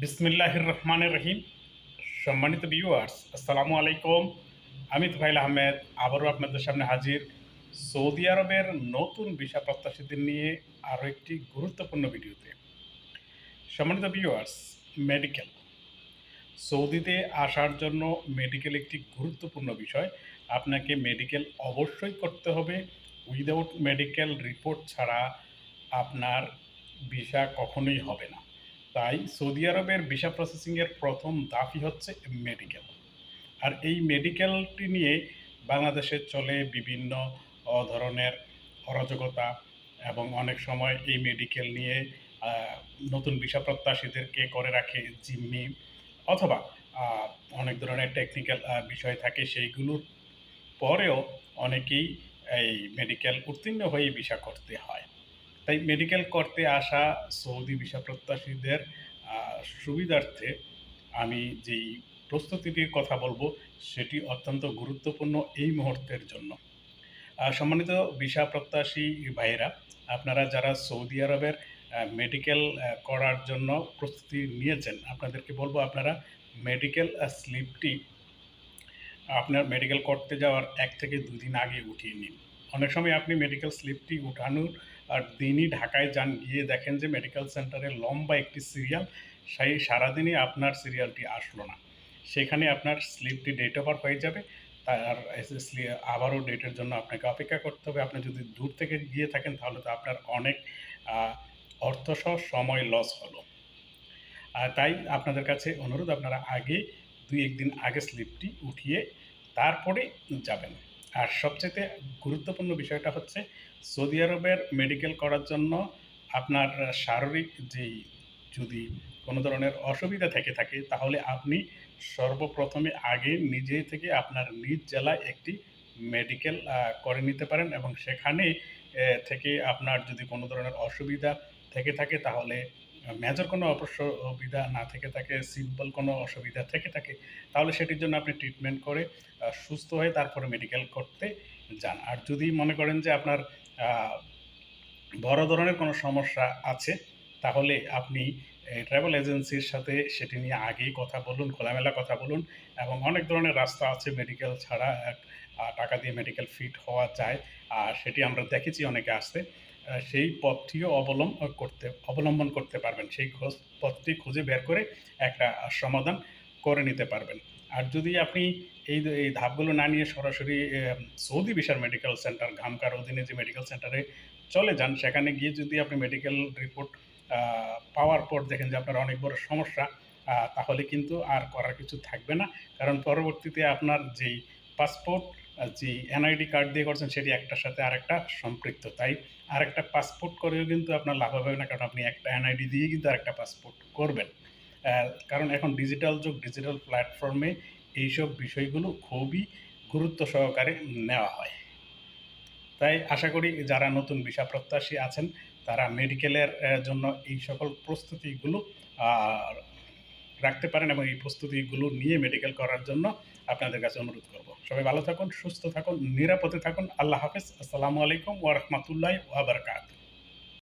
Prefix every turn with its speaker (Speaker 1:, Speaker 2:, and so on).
Speaker 1: বিসমিল্লাহির রহমানের রহিম। সম্মানিত ভিউয়ার্স আসসালামু আলাইকুম। আমি তুফাইল আহমেদ, আবারও আপনাদের সামনে হাজির। সৌদি আরবের নতুন ভিসা প্রত্যাশীদের নিয়ে আরও একটি গুরুত্বপূর্ণ ভিডিওতে। সম্মানিত ভিউয়ার্স মেডিকেল সৌদিতে আসার জন্য মেডিকেল একটি গুরুত্বপূর্ণ বিষয়। আপনাকে মেডিকেল অবশ্যই করতে হবে। উইদাউট মেডিকেল রিপোর্ট ছাড়া আপনার ভিসা কখনোই হবে না। তাই সৌদি আরবের ভিসা প্রসেসিংয়ের প্রথম দাফই হচ্ছে মেডিকেল। আর এই মেডিকেলটি নিয়ে বাংলাদেশে চলে বিভিন্ন ধরনের অরাজকতা এবং অনেক সময় এই মেডিকেল নিয়ে নতুন ভিসা প্রত্যাশীদেরকে করে রাখে জিম্মি অথবা অনেক ধরনের টেকনিক্যাল বিষয় থাকে সেইগুলোর পরেও অনেকেই এই মেডিকেল উত্তীর্ণ হয়ে ভিসা করতে হয়। তাই মেডিকেল করতে আসা সৌদি ভিসা প্রত্যাশীদের সুবিধার্থে আমি যেই প্রস্তুতিটির কথা বলব, সেটি অত্যন্ত গুরুত্বপূর্ণ এই মুহূর্তের জন্য। সম্মানিত ভিসা প্রত্যাশী ভাইয়েরা, আপনারা যারা সৌদি আরবের মেডিকেল করার জন্য প্রস্তুতি নিয়েছেন, আপনাদেরকে বলব আপনারা মেডিকেল স্লিপটি আপনার মেডিকেল করতে যাওয়ার এক থেকে দুদিন আগে উঠিয়ে নিন। অনেক সময় আপনি মেডিকেল স্লিপটি উঠানোর আর দিনই ঢাকায় যান, গিয়ে দেখেন যে মেডিকেল সেন্টারে লম্বা একটি সিরিয়াল সেই সারাদিনই আপনার সিরিয়ালটি আসলো না। সেখানে আপনার স্লিপটি ডেট ওভার হয়ে যাবে, তার এসএসলি আবারও ডেটের জন্য আপনাকে অপেক্ষা করতে হবে। আপনি যদি দূর থেকে গিয়ে থাকেন, তাহলে তো আপনার অনেক অর্থসহ সময় লস হলো। তাই আপনাদের কাছে অনুরোধ, আপনারা আগে দুই একদিন আগে স্লিপটি উঠিয়ে তারপরে যাবেন। আর সবচেয়ে গুরুত্বপূর্ণ বিষয়টা হচ্ছে সৌদি আরবের মেডিকেল করার জন্য আপনার শারীরিক যেই যদি কোনো ধরনের অসুবিধা থেকে থাকে, তাহলে আপনি সর্বপ্রথমে আগে নিজে থেকে আপনার নিজ জেলায় একটি মেডিকেল করে নিতে পারেন এবং সেখানে থেকে আপনার যদি কোনো ধরনের অসুবিধা থেকে থাকে, তাহলে মেজর কোনো অসুবিধা না থেকে থাকে সিম্পল কোনো অসুবিধা থেকে থাকে, তাহলে সেটির জন্য আপনি ট্রিটমেন্ট করে সুস্থ হয়ে তারপরে মেডিকেল করতে যান। আর যদি মনে করেন যে আপনার বড় ধরনের কোনো সমস্যা আছে, তাহলে আপনি ট্রাভেল এজেন্সির সাথে সেটি নিয়ে আগেই কথা বলুন, খোলামেলা কথা বলুন এবং অনেক ধরনের রাস্তা আছে মেডিকেল ছাড়া টাকা দিয়ে মেডিকেল ফিট হওয়া যায়। আর সেটি আমরা দেখেছি অনেকে আসতে। সেই পথটিও অবলম্বন করতে অবলম্বন করতে পারবেন। সেই পথটি খুঁজে বের করে একটা সমাধান করে নিতে পারবেন। আর যদি আপনি এই এই ধাপগুলো না নিয়ে সরাসরি সৌদি বিশার মেডিকেল সেন্টার ঘামকার অধীনে যে মেডিকেল সেন্টারে চলে যান, সেখানে গিয়ে যদি আপনি মেডিকেল রিপোর্ট পাওয়ার পর দেখেন যে আপনার অনেক বড় সমস্যা তাহলে কিন্তু আর করার কিছু থাকবে না। কারণ পরবর্তীতে আপনার যেই পাসপোর্ট যে এনআইডি কার্ড দিয়ে করছেন, সেটি একটার সাথে আরেকটা সম্পৃক্ত। তাই আরেকটা পাসপোর্ট করেও কিন্তু আপনার লাভ হবে না, কারণ আপনি একটা এনআইডি দিয়ে কিন্তু আরেকটা পাসপোর্ট করবেন। কারণ এখন ডিজিটাল যুগ ডিজিটাল প্ল্যাটফর্মে এইসব বিষয়গুলো খুবই গুরুত্ব সহকারে নেওয়া হয়। তাই আশা করি যারা নতুন ভিসা প্রত্যাশী আছেন তারা মেডিকেলের জন্য এই সকল প্রস্তুতিগুলো রাখতে পারেন এবং এই প্রস্তুতিগুলো নিয়ে মেডিকেল করার জন্য আপনাদের কাছে অনুরোধ করব। সবাই ভালো থাকুন, সুস্থ থাকুন, নিরাপদে থাকুন। আল্লাহ হাফেজ। আসসালামু আলাইকুম ওয়া বারাকাতুহু।